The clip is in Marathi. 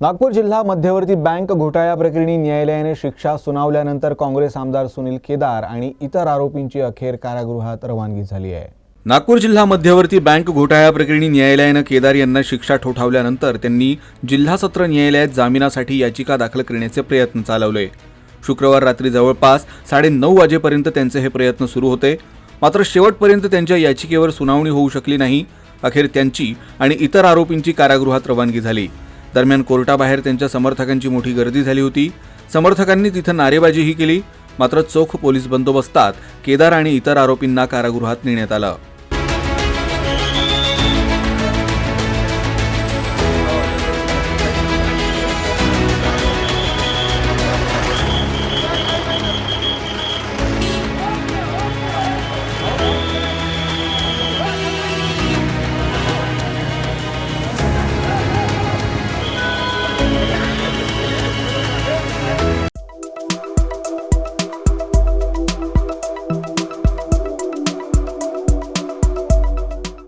नागपूर जिल्हा मध्यवर्ती बँक घोटाळ्याप्रकरणी न्यायालयाने शिक्षा सुनावल्यानंतर काँग्रेस आमदार सुनील केदार आणि इतर आरोपींची अखेर कारागृहात रवानगी झाली आहे. नागपूर जिल्हा मध्यवर्ती बँक घोटाळ्याप्रकरणी न्यायालयानं केदार यांना शिक्षा ठोठावल्यानंतर त्यांनी जिल्हा सत्र न्यायालयात जामिनासाठी याचिका दाखल करण्याचे प्रयत्न चालवले. शुक्रवार रात्री जवळपास साडेनऊ वाजेपर्यंत त्यांचे हे प्रयत्न सुरू होते. मात्र शेवटपर्यंत त्यांच्या याचिकेवर सुनावणी होऊ शकली नाही. अखेर त्यांची आणि इतर आरोपींची कारागृहात रवानगी झाली. दरम्यान कोर्टाबाहेर त्यांच्या समर्थकांची मोठी गर्दी झाली होती. समर्थकांनी तिथं नारेबाजीही केली मात्र चोख पोलीस बंदोबस्तात केदार आणि इतर आरोपींना कारागृहात नेण्यात आलं.